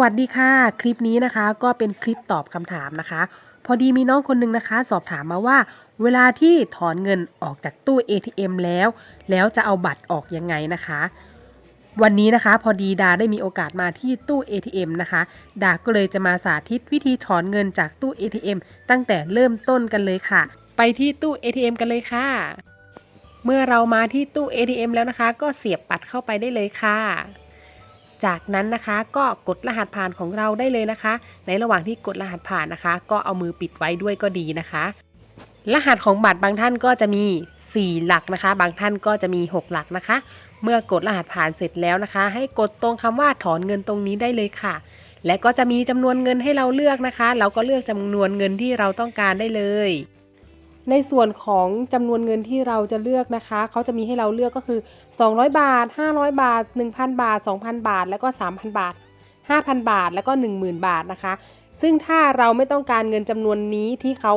วัสดีค่ะ คลิปนี้นะคะก็เป็นคลิปตอบคำถามนะคะ พอดีมีน้องคนหนึงนะคะ สอบถามมาว่า เวลาที่ถอนเงินออกจากตู้ ATM แล้ว แล้วจะเอาบัตรออกยังไงนะคะ วันนี้นะคะ พอดีดาได้มีโอกาสมาที่ตู้ ATM นะคะ ดาก็เลยจะมาสาธิตวิธีถอนเงินจากตู้ ATM ตั้งแต่เริ่มต้นกันเลยค่ะ ไปที่ตู้ ATM กันเลยค่ะ เมื่อเรามาที่ตู้ ATM แล้วนะคะ ก็เสียบบัตรเข้าไปได้เลยค่ะ จากนั้นนะคะก็กดรหัสผ่านของเราได้เลยนะคะ ในระหว่างที่กดรหัสผ่านนะคะ ก็เอามือปิดไว้ด้วยก็ดีนะคะ รหัสของบัตรบางท่านก็จะมี 4 หลักนะคะ บางท่านก็จะมี 6 หลักนะคะ เมื่อกดรหัสผ่านเสร็จแล้วนะคะ ให้กดตรงคำว่าถอนเงินตรงนี้ได้เลยค่ะ และก็จะมีจำนวนเงินให้เราเลือกนะคะ เราก็เลือกจำนวนเงินที่เราต้องการได้เลย ในส่วนของจำนวนเงินที่เราจะเลือกนะคะ เขาจะมีให้เราเลือกก็คือ 200 บาท 500 บาท 1,000 บาท 2,000 บาท แล้วก็ 3,000 บาท 5,000 บาท แล้วก็ 10,000 บาทนะคะ ซึ่งถ้าเราไม่ต้องการเงินจำนวนนี้ที่เขา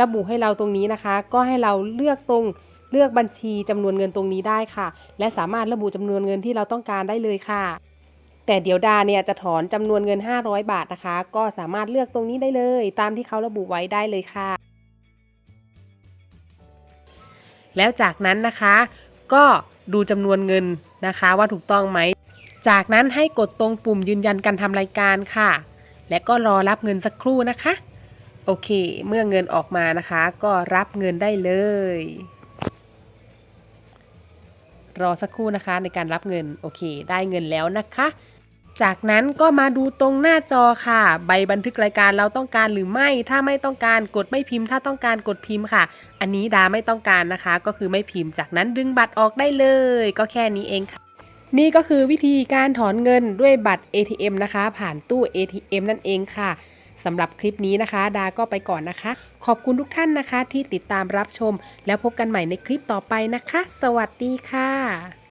ระบุให้เราตรงนี้นะคะ ก็ให้เราเลือกตรงเลือกบัญชีจำนวนเงินตรงนี้ได้ค่ะ และสามารถระบุจำนวนเงินที่เราต้องการได้เลยค่ะ แต่เดี๋ยวดาเนี่ยจะถอนจำนวนเงิน 500 บาทนะคะ ก็สามารถเลือกตรงนี้ได้เลย ตามที่เขาระบุไว้ได้เลยค่ะ แล้วจากนั้นนะคะ ก็ดูจำนวนเงินนะคะว่าถูกต้องไหม จากนั้นให้กดตรงปุ่มยืนยันการทำรายการค่ะ และก็รอรับเงินสักครู่นะคะ โอเค เมื่อเงินออกมานะคะ ก็รับเงินได้เลย รอสักครู่นะคะในการรับเงิน โอเค ได้เงินแล้วนะคะ จากนั้นก็มาดูตรงหน้าจอค่ะ ใบบันทึกรายการเราต้องการหรือไม่ ถ้าไม่ต้องการกดไม่พิมพ์ ถ้าต้องการกดพิมพ์ค่ะ อันนี้ดาไม่ต้องการนะคะ ก็คือไม่พิมพ์ จากนั้นดึงบัตรออกได้เลย ก็แค่นี้เองค่ะนี่ก็คือวิธีการถอนเงินด้วยบัตร ATM นะคะ ผ่านตู้ ATM นั่นเองค่ะสำหรับคลิปนี้นะคะ ดาก็ไปก่อนนะคะ ขอบคุณทุกท่านนะคะที่ติดตามรับชม แล้วพบกันใหม่ในคลิปต่อไปนะคะ สวัสดีค่ะ